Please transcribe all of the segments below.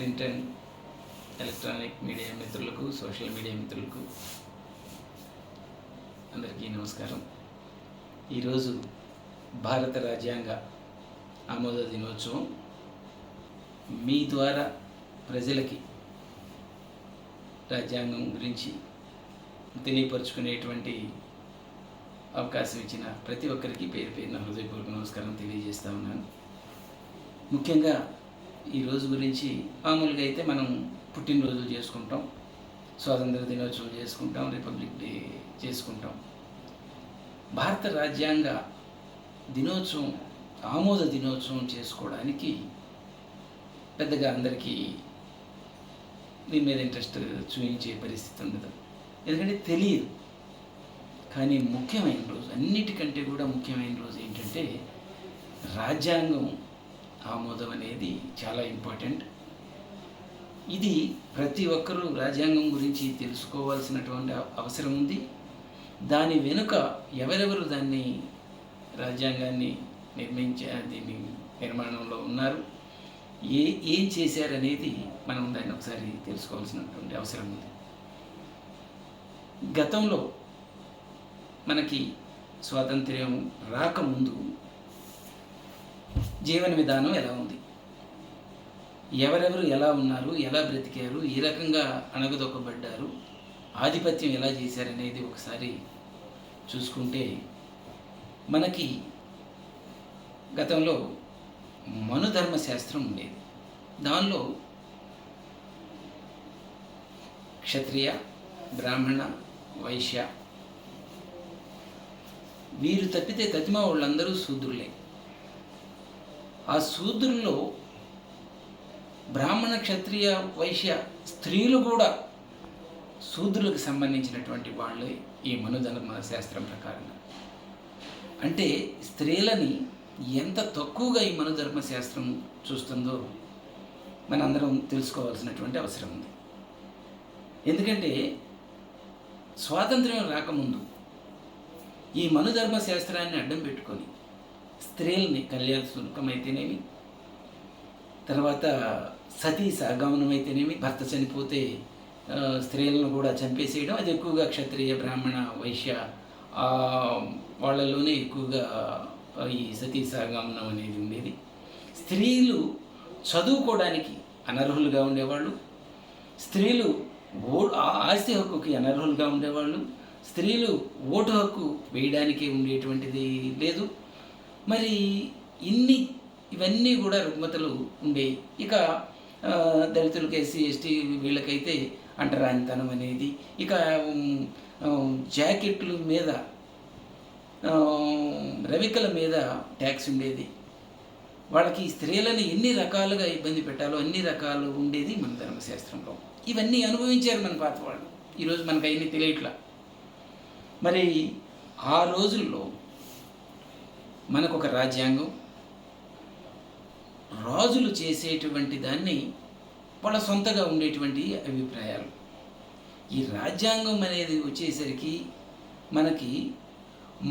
Print and electronic media మిత్రులకు social media మిత్రులకు అందరికీ నమస్కారం. ఈరోజు భారత రాజ్యాంగ ఆమోద దినోత్సవం. మీ ద్వారా ప్రజలకి రాజ్యాంగం గురించి తెలియపరుచుకునేటువంటి అవకాశం ఇచ్చిన ప్రతి ఒక్కరికి పేరు పేరున హృదయపూర్వక నమస్కారం తెలియజేస్తా ఉన్నాను. ముఖ్యంగా ఈ రోజు గురించి మామూలుగా అయితే మనం పుట్టినరోజులు చేసుకుంటాం స్వాతంత్ర దినోత్సవం చేసుకుంటాం రిపబ్లిక్ డే చేసుకుంటాం. భారత రాజ్యాంగ దినోత్సవం ఆమోద దినోత్సవం చేసుకోవడానికి పెద్దగా అందరికీ దీని మీద ఇంట్రెస్ట్ చూపించే పరిస్థితి ఉండదు. ఎందుకంటే తెలియదు. కానీ ముఖ్యమైన రోజు అన్నిటికంటే కూడా ముఖ్యమైన రోజు ఏంటంటే రాజ్యాంగం ఆమోదం అనేది చాలా ఇంపార్టెంట్. ఇది ప్రతి ఒక్కరూ రాజ్యాంగం గురించి తెలుసుకోవాల్సినటువంటి అవసరం ఉంది. దాని వెనుక ఎవరెవరు దాన్ని రాజ్యాంగాన్ని నిర్మించే దీన్ని నిర్మాణంలో ఉన్నారు? ఏ ఏం చేశారనేది మనం దాన్ని ఒకసారి తెలుసుకోవాల్సినటువంటి అవసరం ఉంది. గతంలో మనకి స్వాతంత్ర్యం రాకముందు జీవన విధానం ఎలా ఉంది? ఎవరెవరు ఎలా ఉన్నారు? ఎలా బ్రతికారు? ఏ రకంగా అణగదొక్కబడ్డారు. ఆధిపత్యం ఎలా చేశారనేది ఒకసారి చూసుకుంటే మనకి గతంలో మనుధర్మ శాస్త్రం ఉండేది. దానిలో క్షత్రియ బ్రాహ్మణ వైశ్య వీరు తప్పితే తతిమ వాళ్ళందరూ శూద్రులే. ఆ శూద్రుల్లో బ్రాహ్మణ క్షత్రియ వైశ్య స్త్రీలు కూడా శూద్రులకు సంబంధించినటువంటి వాళ్ళే ఈ మనుధర్మ శాస్త్రం ప్రకారంగా అంటే స్త్రీలని ఎంత తక్కువగా ఈ మనుధర్మ శాస్త్రం చూస్తుందో మనందరం తెలుసుకోవాల్సినటువంటి అవసరం ఉంది. ఎందుకంటే స్వాతంత్ర్యం రాకముందు ఈ మనుధర్మ శాస్త్రాన్ని అడ్డం పెట్టుకొని స్త్రీలని కళ్యాణ శుల్కం అయితేనేమి తర్వాత సతీ సహగమనం అయితేనేమి భర్త చనిపోతే స్త్రీలను కూడా చంపేసేయడం అది ఎక్కువగా క్షత్రియ బ్రాహ్మణ వైశ్య వాళ్ళలోనే ఎక్కువగా ఈ సతీ సహగమనం అనేది ఉండేది. స్త్రీలు చదువుకోవడానికి అనర్హులుగా ఉండేవాళ్ళు. స్త్రీలు ఓ ఆ- ఆస్తి హక్కుకి అనర్హులుగా ఉండేవాళ్ళు. స్త్రీలు ఓటు హక్కు వేయడానికి ఉండేటువంటిది లేదు. మరి ఇన్ని ఇవన్నీ కూడా రుగ్మతలు ఉండేవి ఇక దళితులకు దళితులకి ఎస్సీ ఎస్టీ వీళ్ళకైతే అంటరానితనం అనేది ఇక జాకెట్లు జాకెట్ల మీద రవికల మీద ట్యాక్స్ ఉండేది. వాళ్ళకి స్త్రీలని ఎన్ని రకాలుగా ఇబ్బంది పెట్టాలో అన్ని రకాలు ఉండేది మన ధర్మశాస్త్రంలో. ఇవన్నీ అనుభవించారు మన పాత వాళ్ళు. ఈరోజు మనకు అవన్నీ తెలియట్లా. మరి ఆ రోజుల్లో మనకు ఒక రాజ్యాంగం. రాజులు చేసేటువంటి దాన్ని వాళ్ళ సొంతగా ఉండేటువంటి అభిప్రాయాలు. ఈ రాజ్యాంగం అనేది వచ్చేసరికి మనకి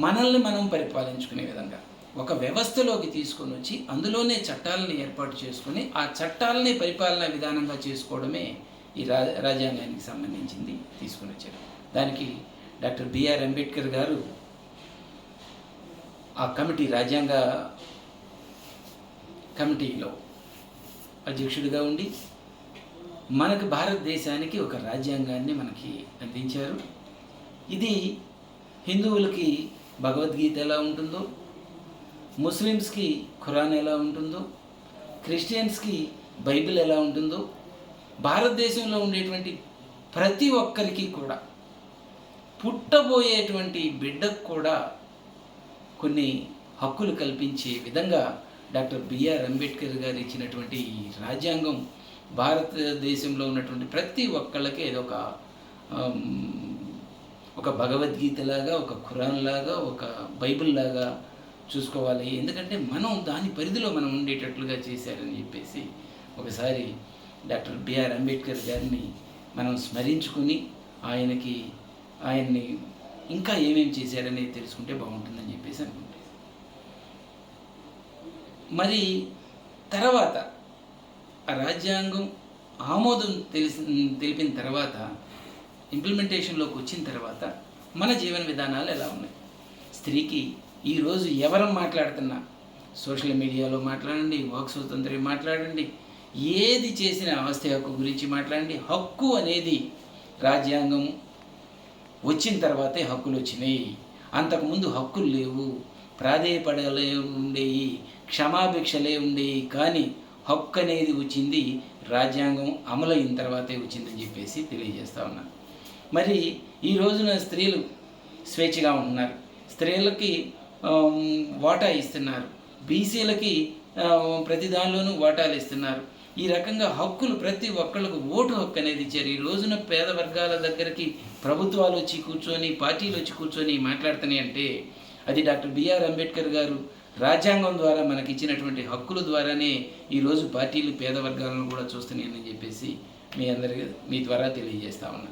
మనల్ని మనం పరిపాలించుకునే విధంగా ఒక వ్యవస్థలోకి తీసుకొని వచ్చి అందులోనే చట్టాలను ఏర్పాటు చేసుకొని ఆ చట్టాలని పరిపాలనా విధానంగా చేసుకోవడమే ఈ రా రాజ్యాంగానికి సంబంధించింది తీసుకుని వచ్చారు. దానికి డాక్టర్ బిఆర్ అంబేద్కర్ గారు ఆ కమిటీ రాజ్యాంగ కమిటీలో అధ్యక్షుడిగా ఉండి మనకు భారతదేశానికి ఒక రాజ్యాంగాన్ని మనకి అందించారు. ఇది హిందువులకి భగవద్గీత ఎలా ఉంటుందో ముస్లిమ్స్కి ఖురాన్ ఎలా ఉంటుందో క్రిస్టియన్స్కి బైబిల్ ఎలా ఉంటుందో భారతదేశంలో ఉండేటువంటి ప్రతి ఒక్కరికి కూడా పుట్టబోయేటువంటి బిడ్డకు కూడా కొన్ని హక్కులు కల్పించే విధంగా డాక్టర్ బిఆర్ అంబేద్కర్ గారు ఇచ్చినటువంటి ఈ రాజ్యాంగం భారతదేశంలో ఉన్నటువంటి ప్రతి ఒక్కళ్ళకి ఏదో ఒక ఒక భగవద్గీత లాగా ఒక ఖురాన్ లాగా ఒక బైబిల్ లాగా చూసుకోవాలి. ఎందుకంటే మనం దాని పరిధిలో మనం ఉండేటట్లుగా చేశారని చెప్పేసి ఒకసారి డాక్టర్ బిఆర్ అంబేద్కర్ గారిని మనం స్మరించుకుని ఆయనకి ఆయన్ని ఇంకా ఏమేమి చేశారనేది తెలుసుకుంటే బాగుంటుందని చేశాను. మరి తర్వాత ఆ రాజ్యాంగం ఆమోదం తెలిసి తెలిపిన తర్వాత ఇంప్లిమెంటేషన్లోకి వచ్చిన తర్వాత మన జీవన విధానాలు ఎలా ఉన్నాయి? స్త్రీకి ఈరోజు ఎవరు మాట్లాడుతున్నా? సోషల్ మీడియాలో మాట్లాడండి వాక్ స్వతంత్రం మాట్లాడండి ఏది చేసిన ఆస్తి హక్కు గురించి మాట్లాడండి హక్కు అనేది రాజ్యాంగం వచ్చిన తర్వాతే హక్కులు వచ్చినాయి. అంతకుముందు హక్కులు లేవు ప్రాధేయపడలే ఉండేవి క్షమాభిక్షలే ఉండేవి కానీ హక్కు అనేది వచ్చింది రాజ్యాంగం అమలైన తర్వాతే వచ్చిందని చెప్పేసి తెలియజేస్తా ఉన్నారు మరి ఈ రోజున స్త్రీలు స్వేచ్ఛగా ఉంటున్నారు. స్త్రీలకి ఓటా వాటా ఇస్తున్నారు. బీసీలకి ప్రతి దానిలోనూ వాటాలు ఇస్తున్నారు. ఈ రకంగా హక్కులు ప్రతి ఒక్కళ్ళకు ఓటు హక్కు అనేది ఇచ్చారు. ఈ రోజున పేద వర్గాల దగ్గరికి ప్రభుత్వాలు వచ్చి కూర్చొని పార్టీలు వచ్చి కూర్చొని మాట్లాడుతున్నాయి అంటే అది డాక్టర్ బిఆర్ అంబేద్కర్ గారు రాజ్యాంగం ద్వారా మనకి ఇచ్చినటువంటి హక్కుల ద్వారానే ఈరోజు పార్టీలు పేద వర్గాలను కూడా చూస్తున్నాయని చెప్పేసి మీ అందరికీ మీ ద్వారా తెలియజేస్తా ఉన్నా.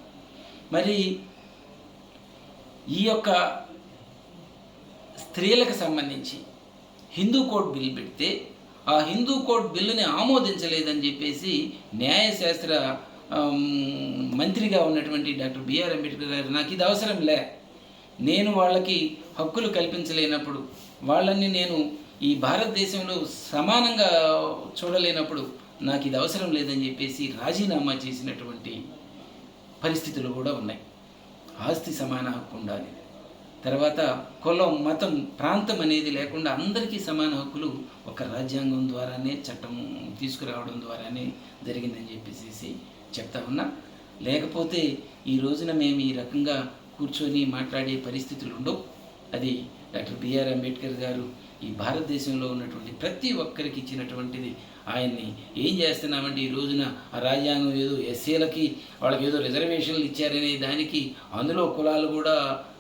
మరి ఈ యొక్క స్త్రీలకు సంబంధించి హిందూ కోడ్ బిల్ పెడితే ఆ హిందూ కోడ్ బిల్లుని ఆమోదించలేదని చెప్పేసి న్యాయశాస్త్ర మంత్రిగా ఉన్నటువంటి డాక్టర్ బిఆర్ అంబేద్కర్ గారు నాకు ఇది అవసరం లే. నేను వాళ్ళకి హక్కులు కల్పించలేనప్పుడు వాళ్ళని నేను ఈ భారతదేశంలో సమానంగా చూడలేనప్పుడు నాకు ఇది అవసరం లేదని చెప్పేసి రాజీనామా చేసినటువంటి పరిస్థితులు కూడా ఉన్నాయి. ఆస్తి సమాన హక్కు ఉండాలి. తర్వాత కులం మతం ప్రాంతం అనేది లేకుండా అందరికీ సమాన హక్కులు ఒక రాజ్యాంగం ద్వారానే చట్టం తీసుకురావడం ద్వారానే జరిగిందని చెప్పేసి చెప్తా ఉన్నా. లేకపోతే ఈ రోజున మేము ఈ రకంగా కూర్చొని మాట్లాడే పరిస్థితులు ఉండవు. అది డాక్టర్ బిఆర్ అంబేద్కర్ గారు ఈ భారతదేశంలో ఉన్నటువంటి ప్రతి ఒక్కరికి ఇచ్చినటువంటిది. ఆయన్ని ఏం చేస్తున్నామంటే ఈ రోజున ఆ రాజ్యాంగం ఏదో ఎస్సీలకి వాళ్ళకి ఏదో రిజర్వేషన్లు ఇచ్చారనే దానికి అందులో కులాలు కూడా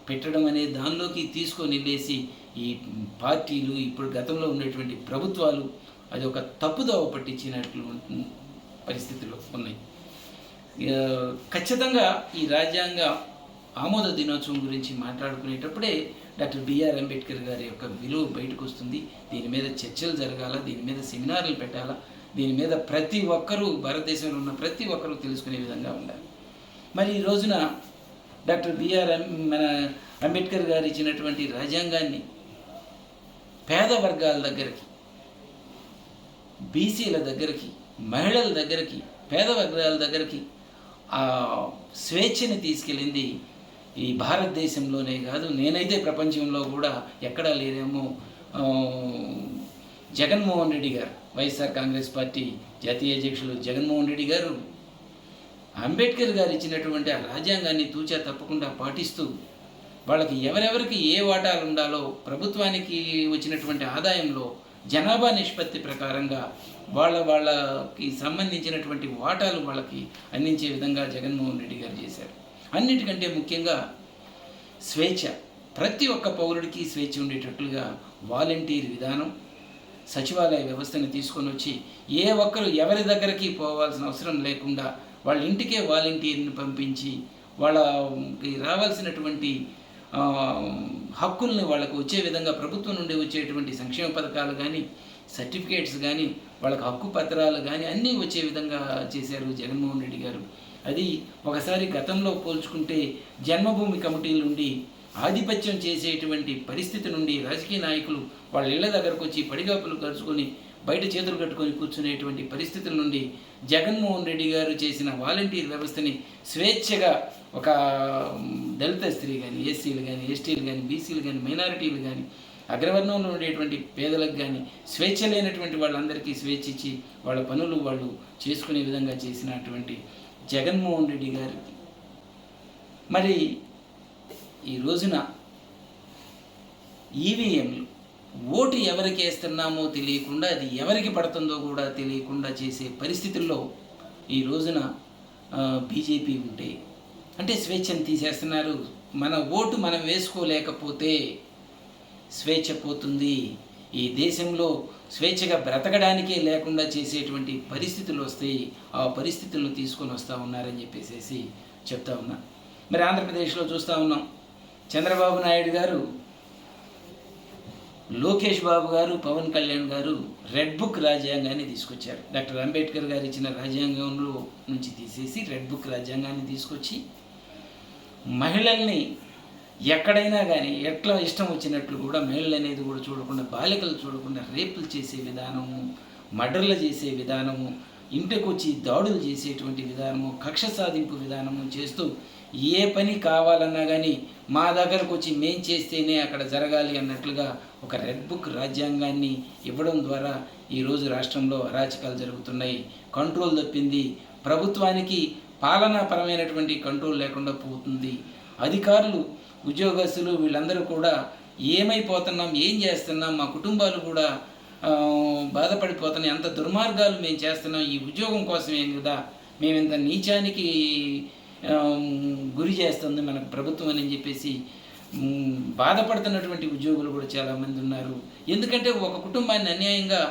పెట్టడం అనే దానిలోకి తీసుకొని వెళ్ళేసి ఈ పార్టీలు ఇప్పుడు గతంలో ఉన్నటువంటి ప్రభుత్వాలు అది ఒక తప్పుదోవ పట్టించినట్లు పరిస్థితులు ఉన్నాయి. ఖచ్చితంగా ఈ రాజ్యాంగ ఆమోద దినోత్సవం గురించి మాట్లాడుకునేటప్పుడే డాక్టర్ బిఆర్ అంబేద్కర్ గారి యొక్క విలువ బయటకు వస్తుంది. దీని మీద చర్చలు జరగాల దీని మీద సెమినార్లు పెట్టాలా దీని మీద ప్రతి ఒక్కరూ భారతదేశంలో ఉన్న ప్రతి ఒక్కరూ తెలుసుకునే విధంగా ఉండాలి. మరి ఈ రోజున డాక్టర్ బిఆర్ మన అంబేద్కర్ గారు ఇచ్చినటువంటి రాజ్యాంగాన్ని పేద వర్గాల దగ్గరికి బీసీల దగ్గరికి మహిళల దగ్గరికి పేద వర్గాల దగ్గరికి ఆ స్వేచ్ఛని తీసుకెళ్ళింది ఈ భారతదేశంలోనే కాదు. నేనైతే ప్రపంచంలో కూడా ఎక్కడా లేరేమో జగన్మోహన్ రెడ్డి గారు వైఎస్ఆర్ కాంగ్రెస్ పార్టీ జాతీయ అధ్యక్షులు జగన్మోహన్ రెడ్డి గారు అంబేద్కర్ గారు ఇచ్చినటువంటి ఆ రాజ్యాంగాన్ని తూచా తప్పకుండా పాటిస్తూ వాళ్ళకి ఎవరెవరికి ఏ వాటాలు ఉండాలో ప్రభుత్వానికి వచ్చినటువంటి ఆదాయంలో జనాభా నిష్పత్తి ప్రకారంగా వాళ్ళ వాళ్ళకి సంబంధించినటువంటి వాటాలు వాళ్ళకి అందించే విధంగా జగన్మోహన్ రెడ్డి గారు చేశారు. అన్నిటికంటే ముఖ్యంగా స్వేచ్ఛ. ప్రతి ఒక్క పౌరుడికి స్వేచ్ఛ ఉండేటట్లుగా వాలంటీర్ విధానం సచివాలయ వ్యవస్థను తీసుకొని వచ్చి ఏ ఒక్కరు ఎవరి దగ్గరికి పోవాల్సిన అవసరం లేకుండా వాళ్ళ ఇంటికే వాలంటీర్ని పంపించి వాళ్ళకి రావాల్సినటువంటి హక్కుల్ని వాళ్ళకు వచ్చే విధంగా ప్రభుత్వం నుండి వచ్చేటువంటి సంక్షేమ పథకాలు కానీ సర్టిఫికేట్స్ కానీ వాళ్ళకి హక్కు పత్రాలు కానీ అన్నీ వచ్చే విధంగా చేశారు జగన్మోహన్ రెడ్డి గారు. అది ఒకసారి గతంలో పోల్చుకుంటే జన్మభూమి కమిటీ నుండి ఆధిపత్యం చేసేటువంటి పరిస్థితి నుండి రాజకీయ నాయకులు వాళ్ళ ఇళ్ళ దగ్గరకు వచ్చి పడిగాపులు కలుసుకొని బయట చేతులు కట్టుకొని కూర్చునేటువంటి పరిస్థితుల నుండి జగన్మోహన్ రెడ్డి గారు చేసిన వాలంటీర్ వ్యవస్థని స్వేచ్ఛగా ఒక దళిత స్త్రీ కానీ ఎస్సీలు కానీ ఎస్టీలు కానీ బీసీలు కానీ మైనారిటీలు కానీ అగ్రవర్ణంలో ఉండేటువంటి పేదలకు కానీ స్వేచ్ఛ లేనటువంటి వాళ్ళందరికీ స్వేచ్ఛ ఇచ్చి వాళ్ళ పనులు వాళ్ళు చేసుకునే విధంగా చేసినటువంటి జగన్మోహన్ రెడ్డి గారికి మరి ఈ రోజున ఈవీఎంలు ఓటు ఎవరికి వేస్తున్నామో తెలియకుండా అది ఎవరికి పడుతుందో కూడా తెలియకుండా చేసే పరిస్థితుల్లో ఈ రోజున బీజేపీ ఉంటే అంటే స్వేచ్ఛను తీసేస్తున్నారు. మన ఓటు మనం వేసుకోలేకపోతే స్వేచ్ఛ పోతుంది. ఈ దేశంలో స్వేచ్ఛగా బ్రతకడానికే లేకుండా చేసేటువంటి పరిస్థితులు వస్తాయి ఆ పరిస్థితులను తీసుకొని వస్తూ ఉన్నారని చెప్పేసి చెప్తా ఉన్నా. మరి ఆంధ్రప్రదేశ్లో చూస్తూ ఉన్నాం. చంద్రబాబు నాయుడు గారు లోకేష్ బాబు గారు పవన్ కళ్యాణ్ గారు రెడ్ బుక్ రాజ్యాంగాన్ని తీసుకొచ్చారు. డాక్టర్ అంబేద్కర్ గారు ఇచ్చిన రాజ్యాంగంలో నుంచి తీసేసి రెడ్ బుక్ రాజ్యాంగాన్ని తీసుకొచ్చి మహిళల్ని ఎక్కడైనా కానీ ఎట్లా ఇష్టం వచ్చినట్లు కూడా మహిళలు అనేది కూడా చూడకుండా బాలికలు చూడకుండా రేపులు చేసే విధానము మర్డర్లు చేసే విధానము ఇంటికి వచ్చి దాడులు చేసేటువంటి విధానము కక్ష సాధింపు విధానము చేస్తూ ఏ పని కావాలన్నా కానీ మా దగ్గరకు వచ్చి మేం చేస్తేనే అక్కడ జరగాలి అన్నట్లుగా ఒక రెడ్ బుక్ రాజ్యాంగాన్ని ఇవ్వడం ద్వారా ఈరోజు రాష్ట్రంలో అరాచకాలు జరుగుతున్నాయి. కంట్రోల్ తప్పింది. ప్రభుత్వానికి పాలనాపరమైనటువంటి కంట్రోల్ లేకుండా పోతుంది. అధికారులు ఉద్యోగస్తులు వీళ్ళందరూ కూడా ఏమైపోతున్నాం ఏం చేస్తున్నాం మా కుటుంబాలు కూడా బాధపడిపోతున్నాయి. అంత దుర్మార్గాలు మేము చేస్తున్నాం. ఈ ఉద్యోగం కోసమే కదా మేము ఇంత నీచానికి గురి చేస్తుంది మనకు ప్రభుత్వం అని చెప్పేసి బాధపడుతున్నటువంటి ఉద్యోగులు కూడా చాలామంది ఉన్నారు. ఎందుకంటే ఒక కుటుంబాన్ని అన్యాయంగా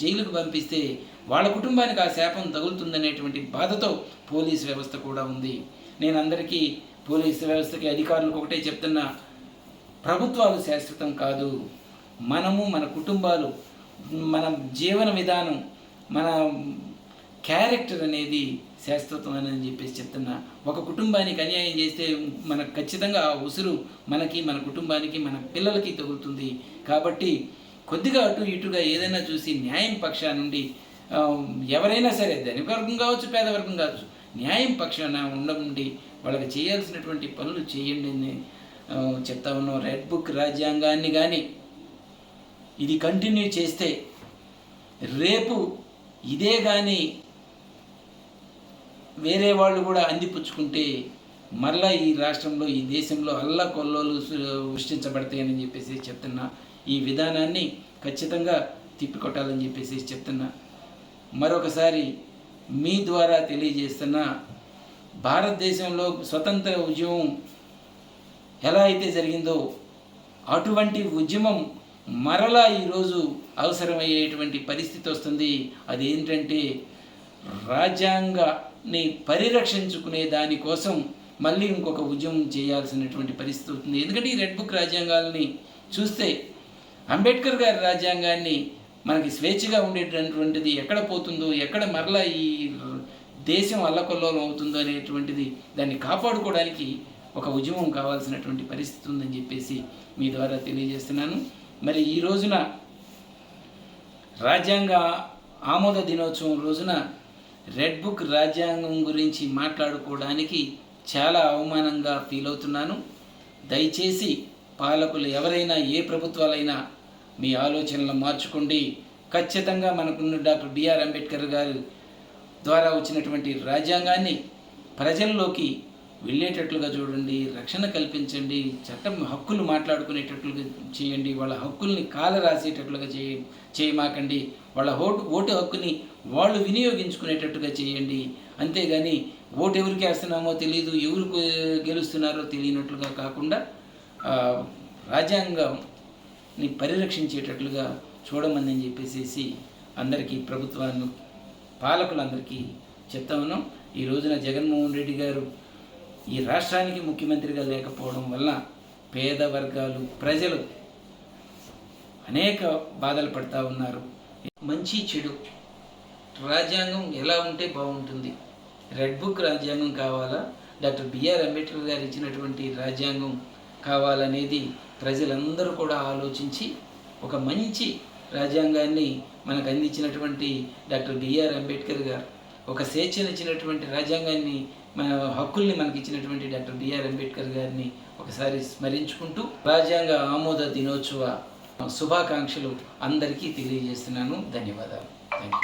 జైలుకు పంపిస్తే వాళ్ళ కుటుంబానికి ఆ శాపం తగులుతుందనేటువంటి బాధతో పోలీస్ వ్యవస్థ కూడా ఉంది. నేను అందరికీ పోలీస్ వ్యవస్థకి అధికారులకు ఒకటే చెప్తున్నా ప్రభుత్వాలు శాశ్వతం కాదు. మనము మన కుటుంబాలు మన జీవన విధానం మన క్యారెక్టర్ అనేది శాశ్వతం అని చెప్పేసి చెప్తున్నా ఒక కుటుంబానికి అన్యాయం చేస్తే మనకు ఖచ్చితంగా ఆ ఉసురు మనకి మన కుటుంబానికి మన పిల్లలకి తగులుతుంది. కాబట్టి కొద్దిగా అటు ఇటుగా ఏదైనా చూసి న్యాయం పక్షా నుండి ఎవరైనా సరే ధనిక వర్గం కావచ్చు పేదవర్గం కావచ్చు న్యాయం పక్షాన ఉండండి వాళ్ళకి చేయాల్సినటువంటి పనులు చేయండి అని చెప్తా ఉన్నాం. రెడ్ బుక్ రాజ్యాంగాన్ని కానీ ఇది కంటిన్యూ చేస్తే రేపు ఇదే కానీ వేరే వాళ్ళు కూడా అందిపుచ్చుకుంటే మరలా ఈ రాష్ట్రంలో ఈ దేశంలో అల్లా కొల్లోలు సృష్టించబడతాయని చెప్పేసి చెప్తున్నా. ఈ విధానాన్ని ఖచ్చితంగా తిప్పికొట్టాలని చెప్పేసి చెప్తున్నా. మరొకసారి మీ ద్వారా తెలియజేస్తున్న భారతదేశంలో స్వతంత్ర ఉద్యమం ఎలా అయితే జరిగిందో అటువంటి ఉద్యమం మరలా ఈరోజు అవసరమయ్యేటువంటి పరిస్థితి వస్తుంది. అదేంటంటే ని పరిరక్షించుకునే దానికోసం మళ్ళీ ఇంకొక ఉద్యమం చేయాల్సినటువంటి పరిస్థితి అవుతుంది ఎందుకంటే ఈ రెడ్ బుక్ రాజ్యాంగాల్ని చూస్తే అంబేద్కర్ గారి రాజ్యాంగాన్ని మనకి స్వేచ్ఛగా ఉండేటటువంటిది ఎక్కడ పోతుందో ఎక్కడ మరలా ఈ దేశం అల్లకొల్లోలం అవుతుందో అనేటువంటిది దాన్ని కాపాడుకోవడానికి ఒక ఉద్యమం కావాల్సినటువంటి పరిస్థితి ఉందని చెప్పేసి మీ ద్వారా తెలియజేస్తున్నాను. మరి ఈ రోజున రాజ్యాంగ ఆమోద దినోత్సవం రోజున రెడ్ బుక్ రాజ్యాంగం గురించి మాట్లాడుకోవడానికి చాలా అవమానంగా ఫీల్ అవుతున్నాను. దయచేసి పాలకులు ఎవరైనా ఏ ప్రభుత్వాలైనా మీ ఆలోచనలు మార్చుకోండి. ఖచ్చితంగా మనకున్న డాక్టర్ బిఆర్ అంబేద్కర్ గారు ద్వారా వచ్చినటువంటి రాజ్యాంగాన్ని ప్రజల్లోకి వెళ్ళేటట్లుగా చూడండి రక్షణ కల్పించండి చట్టం హక్కులు మాట్లాడుకునేటట్లుగా చేయండి వాళ్ళ హక్కుల్ని కాల రాసేటట్లుగా చేయ చేయమాకండి వాళ్ళ ఓటు ఓటు హక్కుని వాళ్ళు వినియోగించుకునేటట్టుగా చేయండి. అంతేగాని ఓటు ఎవరికి వేస్తున్నామో తెలియదు ఎవరు గెలుస్తున్నారో తెలియనట్లుగా కాకుండా రాజ్యాంగంని పరిరక్షించేటట్లుగా చూడమని అని చెప్పేసి అందరికీ ప్రభుత్వాన్ని పాలకులందరికీ చెప్తా ఉన్నాం. ఈ రోజున జగన్మోహన్ రెడ్డి గారు ఈ రాష్ట్రానికి ముఖ్యమంత్రిగా లేకపోవడం వల్ల పేద వర్గాలు ప్రజలు అనేక బాధలు పడతా ఉన్నారు. మంచి చెడు. రాజ్యాంగం ఎలా ఉంటే బాగుంటుంది? రెడ్ బుక్ రాజ్యాంగం కావాలా? డాక్టర్ బిఆర్ అంబేద్కర్ గారు ఇచ్చినటువంటి రాజ్యాంగం కావాలనేది ప్రజలందరూ కూడా ఆలోచించి ఒక మంచి రాజ్యాంగాన్ని మనకు అందించినటువంటి డాక్టర్ బిఆర్ అంబేద్కర్ గారు ఒక స్వేచ్ఛనిచ్చినటువంటి రాజ్యాంగాన్ని మన హక్కుల్ని మనకి ఇచ్చినటువంటి డాక్టర్ బిఆర్ అంబేద్కర్ గారిని ఒకసారి స్మరించుకుంటూ రాజ్యాంగ ఆమోద దినోత్సవ శుభాకాంక్షలు అందరికీ తెలియజేస్తున్నాను. ధన్యవాదాలు. Thank you